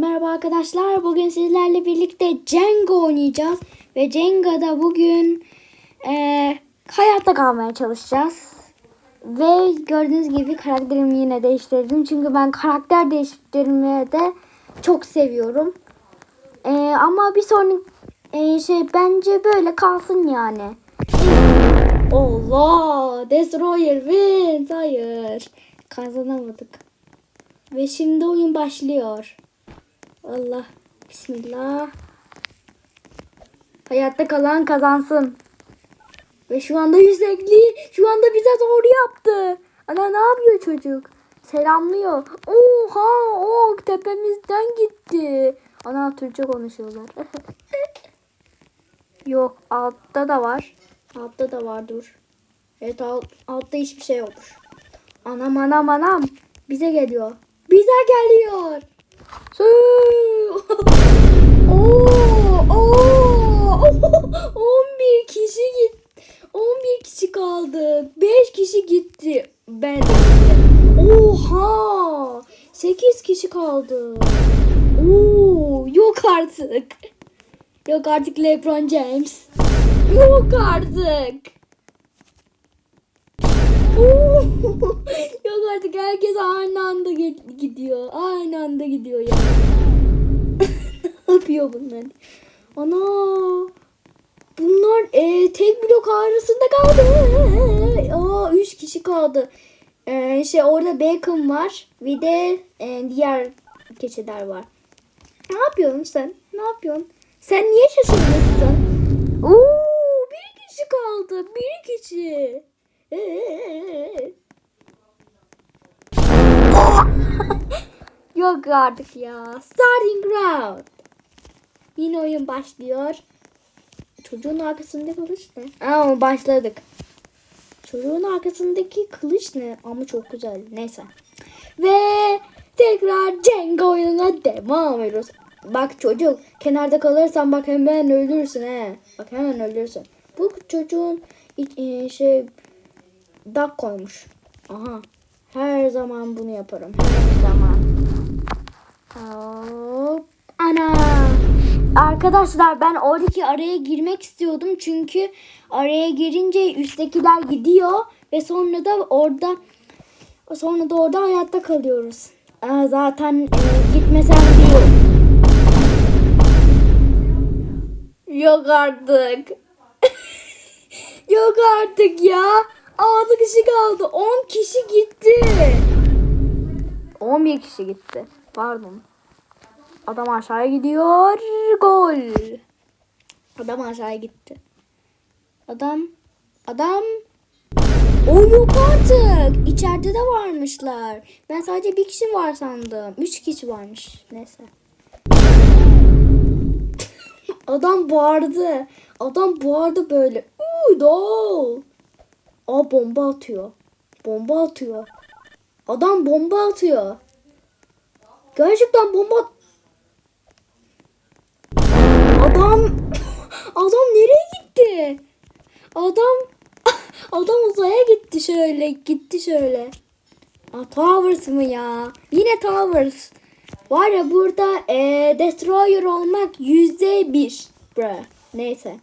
Merhaba arkadaşlar. Bugün sizlerle birlikte Jenga oynayacağız. Ve Jenga'da bugün eee, hayatta kalmaya çalışacağız. Ve gördüğünüz gibi karakterimi yine değiştirdim. Çünkü ben karakter değiştirmeyi de çok seviyorum. Eee, ama bir sonraki eee, şey bence böyle kalsın yani. Allah! Destroyer wins! Hayır. Kazanamadık. Ve şimdi oyun başlıyor. Allah. Bismillah. Hayatta kalan kazansın. Ve şu anda yüzekli. Şu anda bize doğru yaptı. Ana ne yapıyor çocuk? Selamlıyor. Oha! O tepemizden gitti. Ana Türkçe konuşuyorlar. Yok altta da var. Altta da var dur. Evet alt, altta hiçbir şey yokmuş. Anam anam anam. Bize geliyor. Bize geliyor. Oo, oo. 11 kişi git. 11 kişi kaldı. 5 kişi gitti. Ben. Oha! 8 kişi kaldı. Oo, yok artık. Yok artık LeBron James. Yok artık. Yok artık herkes aynı anda gidiyor. Aynı anda gidiyor ya. ne yapıyor bunlar? Ana. Bunlar e, tek blok arasında kaldı. Aa, üç kişi kaldı. E, şey orada Bacon var. Bir de e, diğer keçiler var. Ne yapıyorsun sen? Ne yapıyorsun? Sen niye şaşırmışsın? Oo, bir kişi kaldı. Bir kişi. Yok artık ya. Starting round. Yine oyun başlıyor. Çocuğun arkasında kılıç ne? Aa başladık. Çocuğun arkasındaki kılıç ne? Ama çok güzel. Neyse. Ve tekrar Jenga oyununa devam ediyoruz. Bak çocuk kenarda kalırsan bak hemen ölürsün he. Bak hemen ölürsün. Bu çocuğun e, şey dak koymuş. Aha. Her zaman bunu yaparım. Her zaman. Hop. Ana. Arkadaşlar ben oradaki araya girmek istiyordum çünkü araya girince üsttekiler gidiyor ve sonra da orada sonra da orada hayatta kalıyoruz. Aa, zaten e, gitmesem değil. Yok artık. Yok artık ya. 6 kişi kaldı. 10 kişi gitti. 11 kişi gitti. Pardon. Adam aşağıya gidiyor. Gol. Adam aşağıya gitti. Adam. Adam. O yok artık. İçeride de varmışlar. Ben sadece bir kişi var sandım. Üç kişi varmış. Neyse. Adam bağırdı. Adam bağırdı böyle. Uuu dol. Aa bomba atıyor. Bomba atıyor. Adam bomba atıyor. Gerçekten bomba Adam adam nereye gitti? Adam adam uzaya gitti şöyle gitti şöyle. Aa, Towers mı ya? Yine Towers. Var ya burada e, Destroyer olmak yüzde bir. Bruh. Neyse.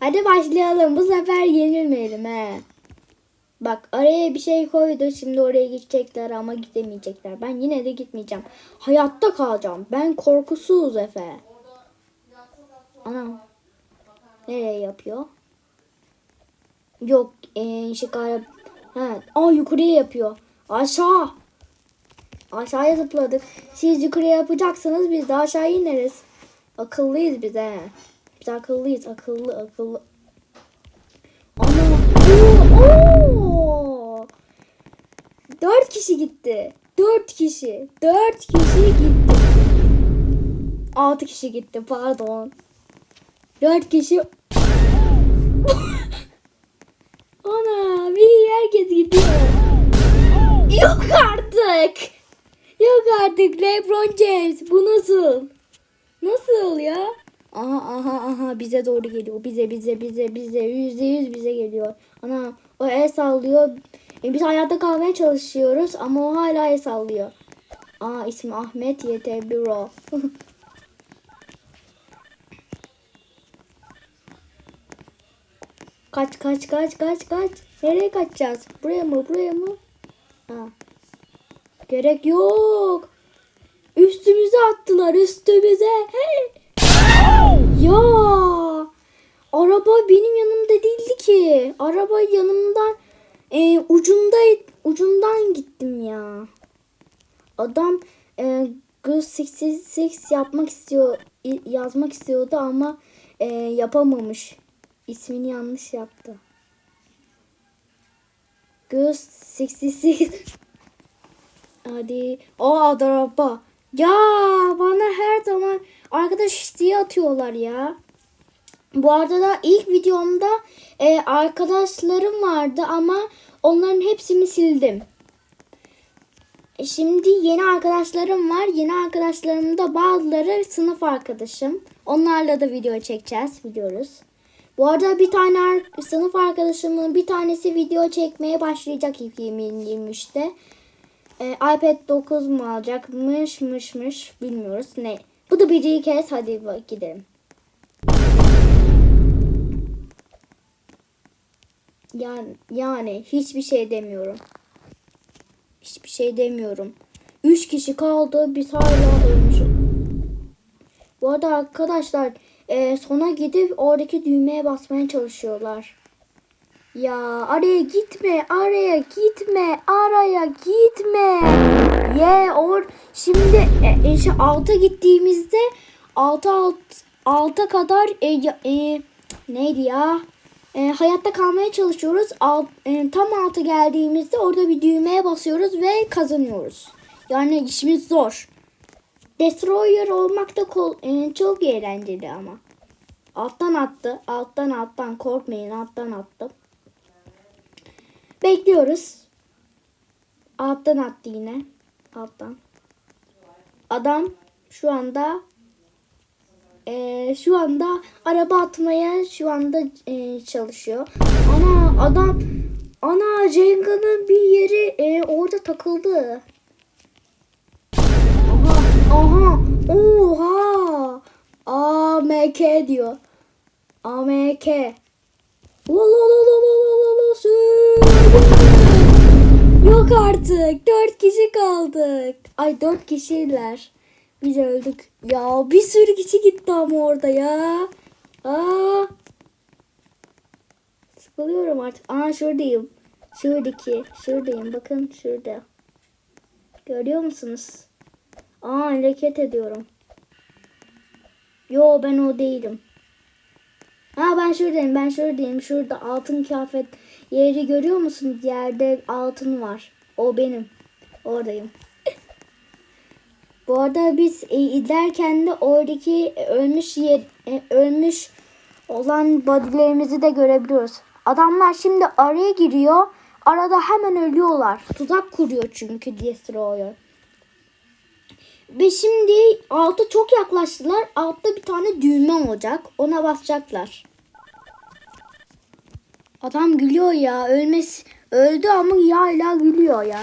Hadi başlayalım. Bu sefer yenilmeyelim he. Bak araya bir şey koydu. Şimdi oraya gidecekler ama gidemeyecekler. Ben yine de gitmeyeceğim. Hayatta kalacağım. Ben korkusuz Efe. Anam. Nereye yapıyor? Yok. Ee, galiba. Ha. Aa yukarıya yapıyor. Aşağı. Aşağıya zıpladık. Siz yukarıya yapacaksanız biz de aşağı ineriz. Akıllıyız biz he. Biz akıllıyız. Akıllı akıllı. Ana. Oo. Dört kişi gitti. Dört kişi. Dört kişi gitti. Altı kişi gitti pardon. Dört kişi. Ana bir herkes gidiyor. Yok artık. Yok artık LeBron James. Bu nasıl? Nasıl ya? Aha aha aha bize doğru geliyor. Bize bize bize bize yüzde yüz bize geliyor. Ana o el sallıyor. E, biz hayatta kalmaya çalışıyoruz ama o hala el sallıyor. Aa ismi Ahmet YT Büro. kaç kaç kaç kaç kaç. Nereye kaçacağız? Buraya mı buraya mı? Ha. Gerek yok. Üstümüze attılar üstümüze. Hey. Ya araba benim yanımda değildi ki. Araba yanımdan e, ucunda ucundan gittim ya. Adam e, Girls 66 yapmak istiyor yazmak istiyordu ama e, yapamamış. İsmini yanlış yaptı. Girls 66 Hadi. O araba. Ya bana her zaman arkadaş isteği atıyorlar ya. Bu arada da ilk videomda e, arkadaşlarım vardı ama onların hepsini sildim. E, Şimdi yeni arkadaşlarım var. Yeni arkadaşlarım da bazıları sınıf arkadaşım. Onlarla da video çekeceğiz biliyoruz. Bu arada bir tane sınıf arkadaşımın bir tanesi video çekmeye başlayacak 2023'te. E, iPad 9 mu alacakmış mışmış bilmiyoruz. Ne? Bu da bir kez hadi gidelim. Yani, yani hiçbir şey demiyorum. Hiçbir şey demiyorum. Üç kişi kaldı. Biz hala ölmüş. Bu arada arkadaşlar e, sona gidip oradaki düğmeye basmaya çalışıyorlar. Ya araya gitme, araya gitme, araya gitme. Ye or şimdi e, alta gittiğimizde alta alt alta kadar e, e, neydi ya? E, hayatta kalmaya çalışıyoruz. Alt, e, tam alta geldiğimizde orada bir düğmeye basıyoruz ve kazanıyoruz. Yani işimiz zor. Destroyer olmak da kol, e, çok eğlenceli ama. Alttan attı. Alttan alttan korkmayın alttan attım. Bekliyoruz. Alttan attı yine. Alttan. Adam şu anda eee, şu anda araba atmaya şu anda eee, çalışıyor. Ana adam ana Cenga'nın bir yeri eee, orada takıldı. Aha aha oha AMK diyor. AMK. Sü- Yok artık. Dört kişi kaldık. Ay dört kişiler. Biz öldük. Ya bir sürü kişi gitti ama orada ya. Aa. Sıkılıyorum artık. Aa şuradayım. Şuradaki. Şuradayım. Bakın şurada. Görüyor musunuz? Aa hareket ediyorum. Yo ben o değilim. Ha ben şuradayım ben şuradayım. Şurada altın kıyafet yeri görüyor musunuz? Yerde altın var. O benim. Oradayım. Bu arada biz e, izlerken de oradaki ölmüş yer, e, ölmüş olan bodylerimizi de görebiliyoruz. Adamlar şimdi araya giriyor. Arada hemen ölüyorlar. Tuzak kuruyor çünkü Destroyer. Ve şimdi alta çok yaklaştılar. Altta bir tane düğme olacak. Ona basacaklar. Adam gülüyor ya. Ölmesi öldü ama ya hala gülüyor ya.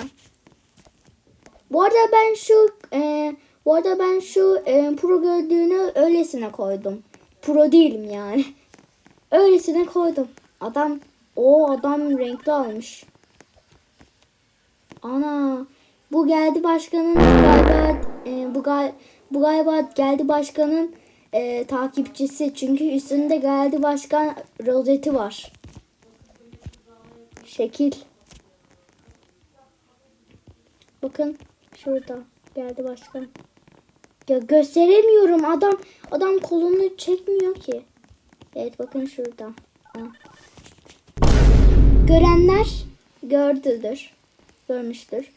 Bu arada ben şu e, bu arada ben şu e, pro gördüğünü öylesine koydum. Pro değilim yani. Öylesine koydum. Adam o adam renkli almış. Ana bu geldi başkanın galiba e, bu, gal, bu galiba geldi başkanın e, takipçisi çünkü üstünde geldi başkan rozeti var. Şekil. Bakın şurada geldi başkan. Ya gösteremiyorum adam adam kolunu çekmiyor ki. Evet bakın şurada. Ha. Görenler gördüdür. Görmüştür.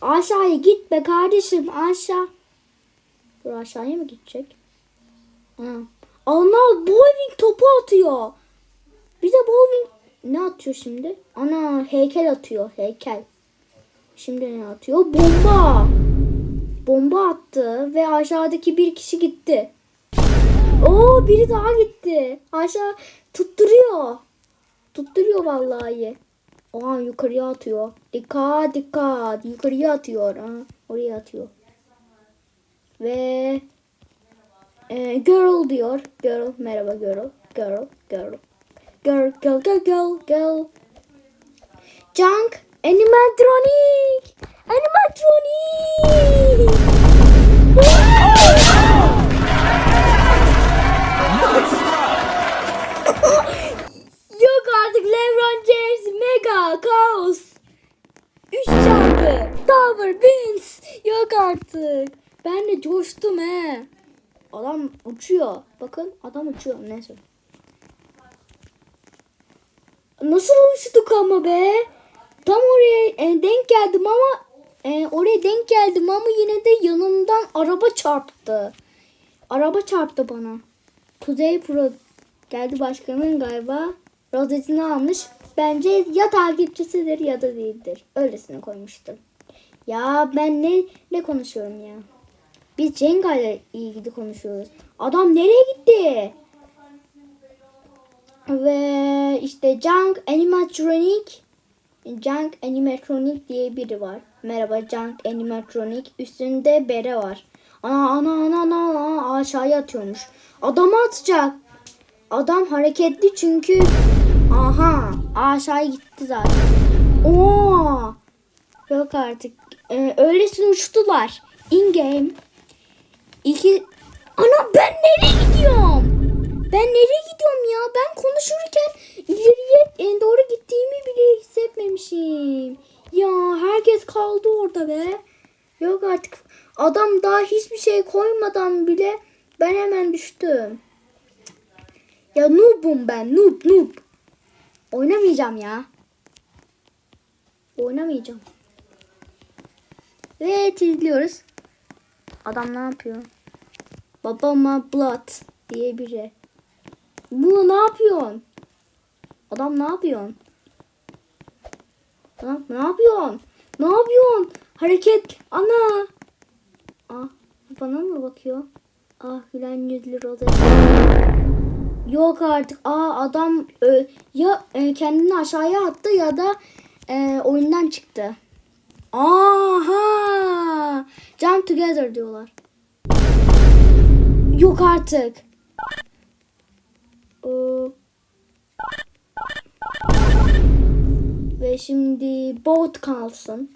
Aşağıya gitme kardeşim aşağı. Dur aşağıya mı gidecek? Ha. Ana bowling topu atıyor. Bir de bowling ne atıyor şimdi? Ana heykel atıyor heykel. Şimdi ne atıyor? Bomba. Bomba attı ve aşağıdaki bir kişi gitti. Oo biri daha gitti. Aşağı tutturuyor. Tutturuyor vallahi. Aa yukarıya atıyor. Dikkat dikkat. Yukarıya atıyor. Ha, oraya atıyor. Ve e, girl diyor. Girl merhaba girl. Girl girl. Girl girl girl girl girl. Junk animatronic. Animatronic. Yok artık LeBron James Mega Kaos. 3 çarpı Tower Beans. Yok artık. Ben de coştum he. Adam uçuyor. Bakın adam uçuyor. Neyse. Nasıl uçtuk ama be? Tam oraya e, denk geldim ama e, oraya denk geldim ama yine de yanımdan araba çarptı. Araba çarptı bana. Kuzey Pro geldi başkanın galiba rozetini almış. Bence ya takipçisidir ya da değildir. Öylesine koymuştum. Ya ben ne ne konuşuyorum ya? Biz Jenga ile ilgili konuşuyoruz. Adam nereye gitti? Ve işte Junk Animatronic Junk Animatronic diye biri var. Merhaba Junk Animatronic. Üstünde bere var. Ana ana ana ana, ana aşağıya atıyormuş. Adamı atacak. Adam hareketli çünkü aha aşağıya gitti zaten. Oo! Yok artık. Ee, öylesine uçtular. In game. İki... Ana ben nereye gidiyorum? Ben nereye gidiyorum ya? Ben konuşurken ileriye en doğru gittiğimi bile hissetmemişim. Ya herkes kaldı orada be. Yok artık. Adam daha hiçbir şey koymadan bile ben hemen düştüm. Ya noob'um ben. Noob noob. Oynamayacağım ya. Oynamayacağım. Ve izliyoruz. Adam ne yapıyor? Babama blood diye biri. Bu ne yapıyorsun? Adam ne yapıyorsun? Adam ne yapıyorsun? Ne yapıyorsun? Hareket. Ana. Ah bana mı bakıyor? Ah gülen yüzlü rozet. Yok artık. Aa adam ö, ya e, kendini aşağıya attı ya da e, oyundan çıktı. Aha! Jump together diyorlar. Yok artık. Ve şimdi bot kalsın.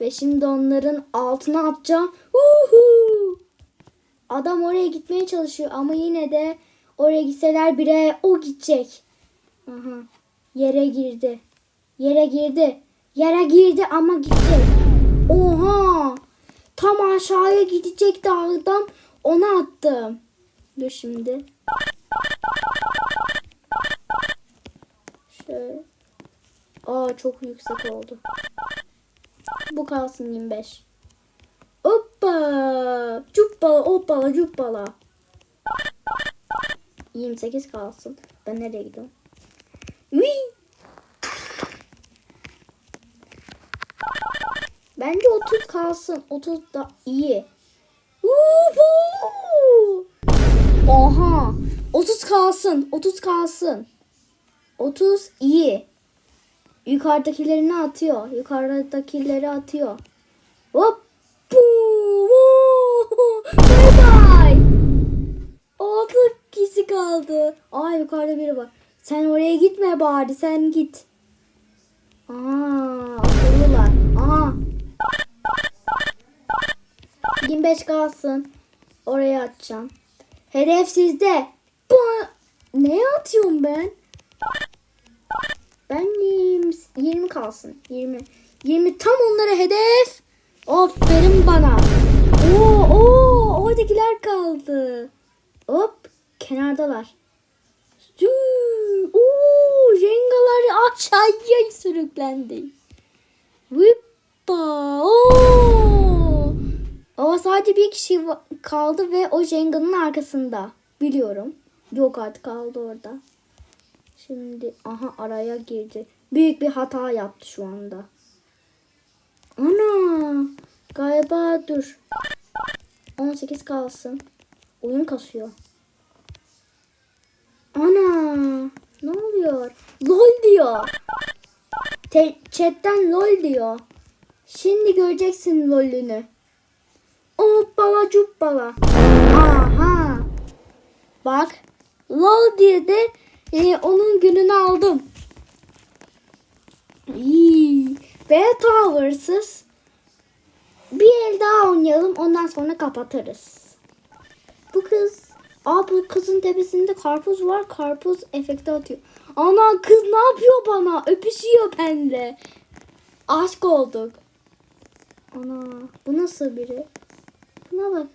Ve şimdi onların altına atacağım. Uhu! Adam oraya gitmeye çalışıyor ama yine de oraya gitseler bile o gidecek. Aha. Yere girdi. Yere girdi. Yere girdi ama gidecek. Oha! Tam aşağıya gidecekti adam. Ona attım. Dur şimdi. Şöyle. Aa çok yüksek oldu. Bu kalsın 25. Hoppa! Cuppala hoppala cuppala. 28 kalsın. Ben nereye gidiyorum? Uy! Bence 30 kalsın. 30 da iyi. Oha! 30 kalsın. 30 kalsın. 30 iyi. Yukarıdakilerini atıyor. Yukarıdakileri atıyor. Hop! Vuu! Bay bay! Altı kişi kaldı. Aa yukarıda biri var. Sen oraya gitme bari. Sen git. Aa akıllılar. Aha. 25 kalsın. Oraya atacağım. Hedef sizde. Neye atıyorum ben? Ben 20, 20 kalsın. 20. 20 tam onlara hedef. Aferin bana. Oo, oo, oradakiler kaldı. Hop, kenardalar. Oo, jengalar aşağıya sürüklendi. Hoppa. Oo. Ama sadece bir kişi kaldı ve o jenganın arkasında. Biliyorum. Yok artık kaldı orada. Şimdi aha araya girdi. Büyük bir hata yaptı şu anda. Ana galiba dur. 18 kalsın. Oyun kasıyor. Ana ne oluyor? LOL diyor. Te- chatten lol diyor. Şimdi göreceksin lolünü. Hoppala cuppala. Aha. Bak. Lol diye de e, onun gününü aldım. İyi. Ve Towers'ız. Bir el daha oynayalım. Ondan sonra kapatırız. Bu kız. Aa bu kızın tepesinde karpuz var. Karpuz efekti atıyor. Ana kız ne yapıyor bana? Öpüşüyor benimle. Aşk olduk. Ana bu nasıl biri? Buna bak.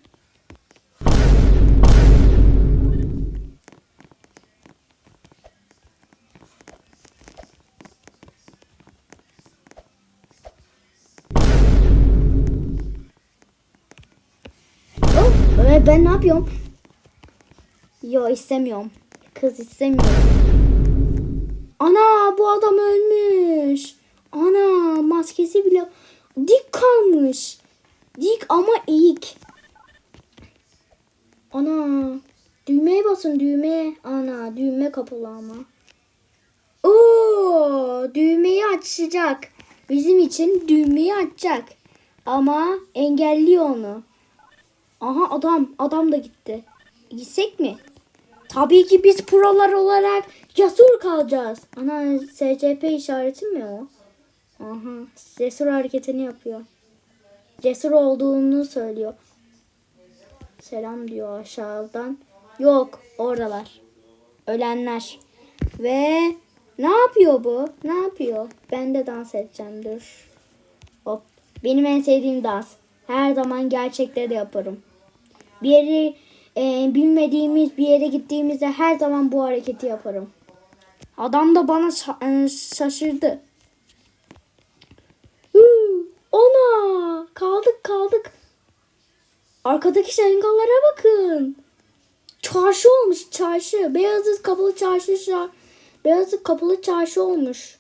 Ben ne yapıyorum? Yo istemiyorum. Kız istemiyorum. Ana bu adam ölmüş. Ana maskesi bile dik kalmış. Dik ama eğik. Ana düğmeye basın düğmeye. Ana düğme kapalı ama. Oo düğmeyi açacak. Bizim için düğmeyi açacak. Ama engelliyor onu. Aha adam. Adam da gitti. Gitsek mi? Tabii ki biz prolar olarak cesur kalacağız. Ana SCP işareti mi o? Aha cesur hareketini yapıyor. Cesur olduğunu söylüyor. Selam diyor aşağıdan. Yok oradalar. Ölenler. Ve ne yapıyor bu? Ne yapıyor? Ben de dans edeceğim dur. Hop. Benim en sevdiğim dans. Her zaman gerçekte de yaparım. Bir yeri e, bilmediğimiz bir yere gittiğimizde her zaman bu hareketi yaparım. Adam da bana şa- e, şaşırdı. Huu, Ona kaldık kaldık. Arkadaki şengallara bakın. Çarşı olmuş çarşı. Beyazıt kapalı çarşı. şa- Beyazıt kapalı çarşı olmuş.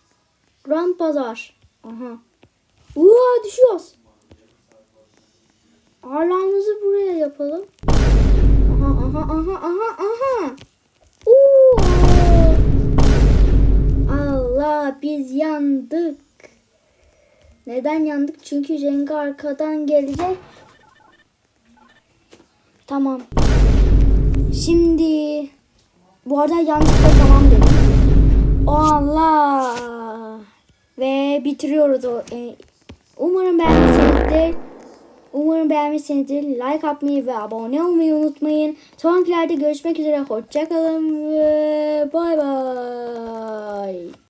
Grand pazar. Aha. Uaa düşüyoruz. Ağırlağımızı buraya yapalım. Aha aha aha aha aha. Oo. Allah biz yandık. Neden yandık? Çünkü Jenga arkadan gelecek. Tamam. Şimdi bu arada yandık da tamam dedim. Allah. Ve bitiriyoruz o. e, Umarım beğenmişsinizdir. Umarım beğenmişsinizdir. Like atmayı ve abone olmayı unutmayın. Sonrakilerde görüşmek üzere. Hoşçakalın ve bay bay.